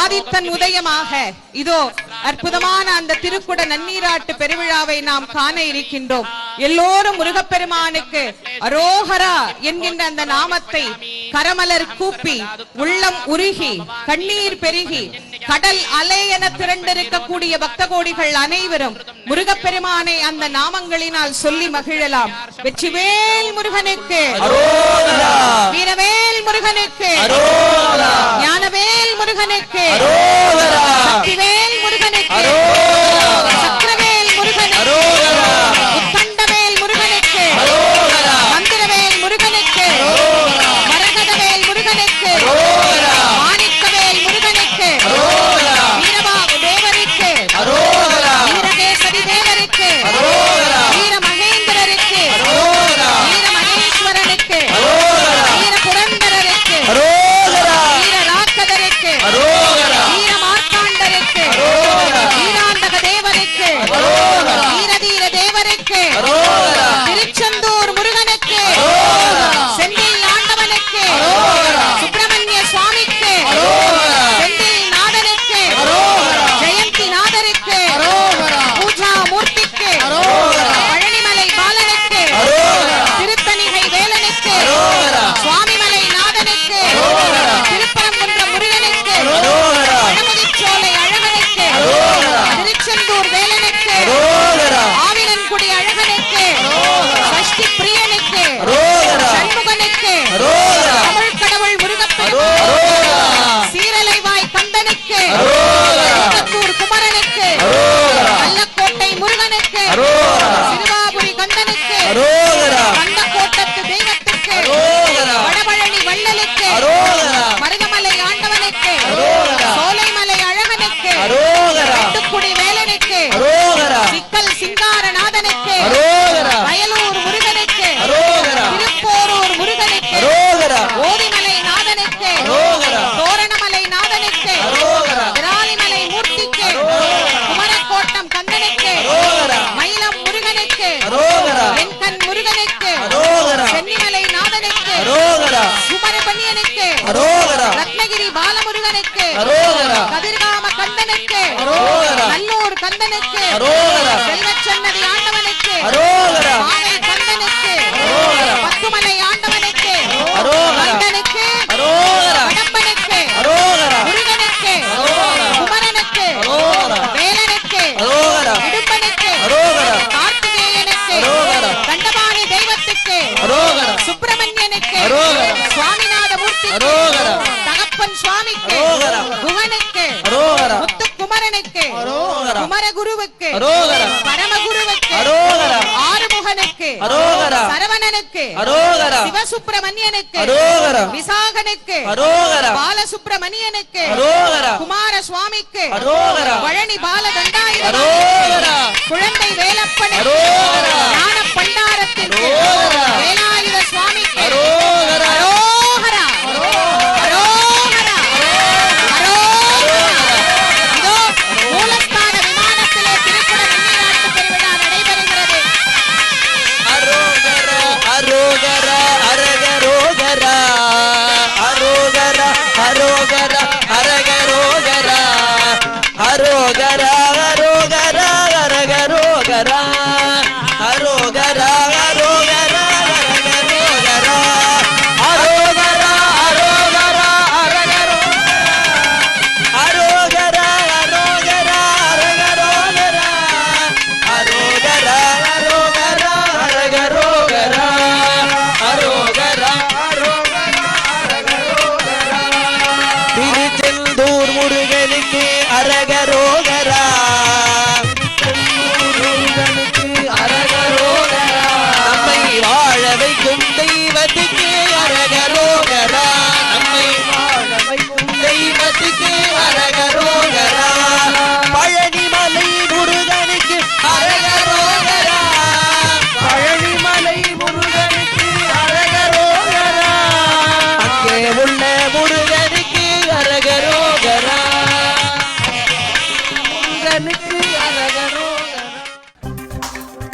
ஆதித்தன் உதயமாக இதோ அற்புதமான அந்த திருக்குட நன்னீராட்டு பெருவிழாவை நாம் காண இருக்கின்றோம். எல்லோரும் முருகப்பெருமானுக்கு அரோகரா என்கின்ற அந்த நாமத்தை கரமலர் கூப்பி உள்ளம் உருகி கண்ணீர் பெருகி கடல் அலை என திரண்டிருக்கக்கூடிய பக்த கோடிகள் அனைவரும் முருகப்பெருமானை அந்த நாமங்களினால் சொல்லி மகிழலாம். வெற்றிவேல் முருகனுக்கு. வீரவேல் முருகனுக்கு. முருகனுக்கு அரோகரா. சுமரபணியனுக்கு அரோகரா. ரத்னகிரி பாலமுருகனுக்கு. அரோகரா. கதிர்காம கந்தனுக்கு. அரோகரா. நல்லூர் கந்தனுக்கு. அரோகரா. குருவுக்கு குமர குருவுக்கு பரம குருவுக்கு ஆறுமுகனுக்கு சரவணனுக்கு சிவசுப்பிரமணியனுக்கு விசாகனுக்கு பாலசுப்பிரமணியனுக்கு குமார குழந்தை வேலப்பனுக்கு